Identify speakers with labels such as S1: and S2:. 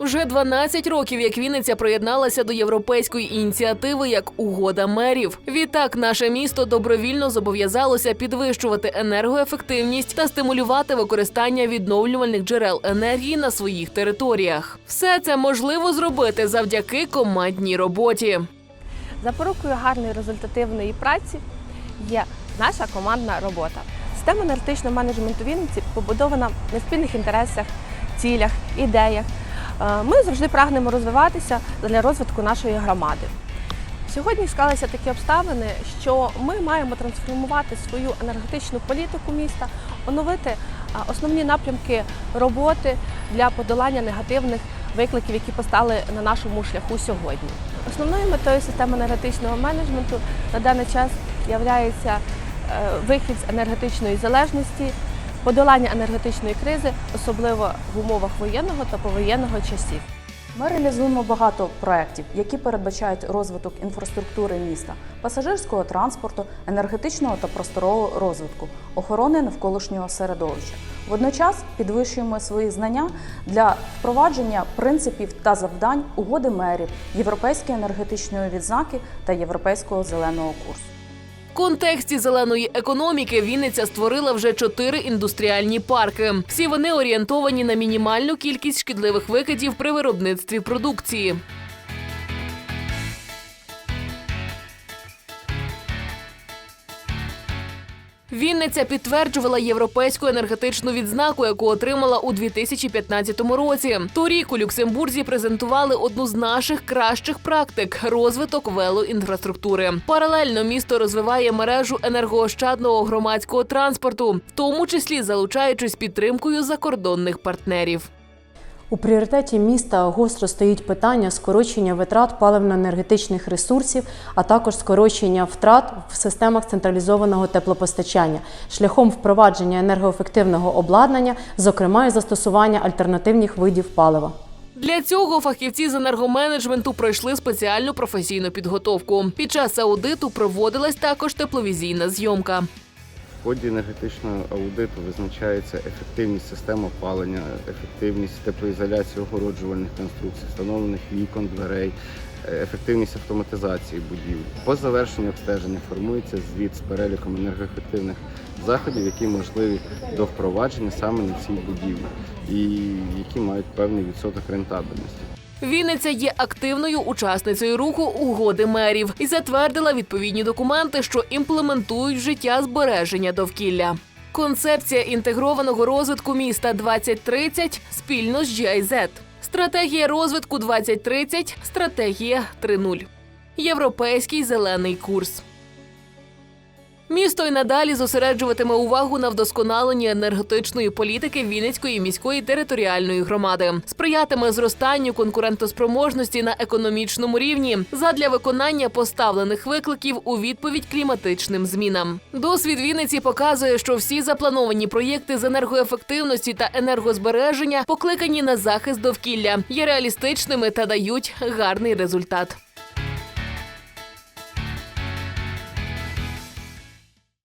S1: Вже 12 років, як Вінниця приєдналася до європейської ініціативи як угода мерів. Відтак, наше місто добровільно зобов'язалося підвищувати енергоефективність та стимулювати використання відновлювальних джерел енергії на своїх територіях. Все це можливо зробити завдяки командній роботі.
S2: Запорукою гарної результативної праці є наша командна робота. Система енергетичного менеджменту Вінниці побудована на спільних інтересах, цілях, ідеях. Е, Ми завжди прагнемо розвиватися для розвитку нашої громади. Сьогодні склалися такі обставини, що ми маємо трансформувати свою енергетичну політику міста, оновити основні напрямки роботи для подолання негативних викликів, які постали на нашому шляху сьогодні. Основною метою системи енергетичного менеджменту на даний час є вихід з енергетичної залежності, подолання енергетичної кризи, особливо в умовах воєнного та повоєнного часів.
S3: Ми реалізуємо багато проєктів, які передбачають розвиток інфраструктури міста, пасажирського транспорту, енергетичного та просторового розвитку, охорони навколишнього середовища. Водночас підвищуємо свої знання для впровадження принципів та завдань угоди мерів, європейської енергетичної відзнаки та європейського зеленого курсу.
S1: Контексті зеленої економіки Вінниця створила вже чотири індустріальні парки. Всі вони орієнтовані на мінімальну кількість шкідливих викидів при виробництві продукції. Вінниця підтверджувала європейську енергетичну відзнаку, яку отримала у 2015 році. Торік у Люксембурзі презентували одну з наших кращих практик розвиток велоінфраструктури. Паралельно місто розвиває мережу енергоощадного громадського транспорту, в тому числі залучаючись підтримкою закордонних партнерів.
S4: У пріоритеті міста гостро стоїть питання скорочення витрат паливно-енергетичних ресурсів, а також скорочення втрат в системах централізованого теплопостачання шляхом впровадження енергоефективного обладнання, зокрема і застосування альтернативних видів палива.
S1: Для цього фахівці з енергоменеджменту пройшли спеціальну професійну підготовку. Під час аудиту проводилась також тепловізійна зйомка.
S5: В ході енергетичного аудиту визначається ефективність систем опалення, ефективність теплоізоляції огороджувальних конструкцій, встановлених вікон, дверей, е, ефективність автоматизації будівель. По завершенню обстеження формується звіт з переліком енергоефективних заходів, які можливі до впровадження саме на цій будівлі, і які мають певний відсоток рентабельності.
S1: Вінниця є активною учасницею руху угоди мерів і затвердила відповідні документи, що імплементують в життя збереження довкілля. Концепція інтегрованого розвитку міста 2030 спільно з GIZ. Стратегія розвитку 2030 стратегія 3.0. Європейський зелений курс. Місто й надалі зосереджуватиме увагу на вдосконаленні енергетичної політики Вінницької міської територіальної громади, сприятиме зростанню конкурентоспроможності на економічному рівні задля виконання поставлених викликів у відповідь кліматичним змінам. Досвід Вінниці показує, що всі заплановані проєкти з енергоефективності та енергозбереження покликані на захист довкілля, є реалістичними та дають гарний результат.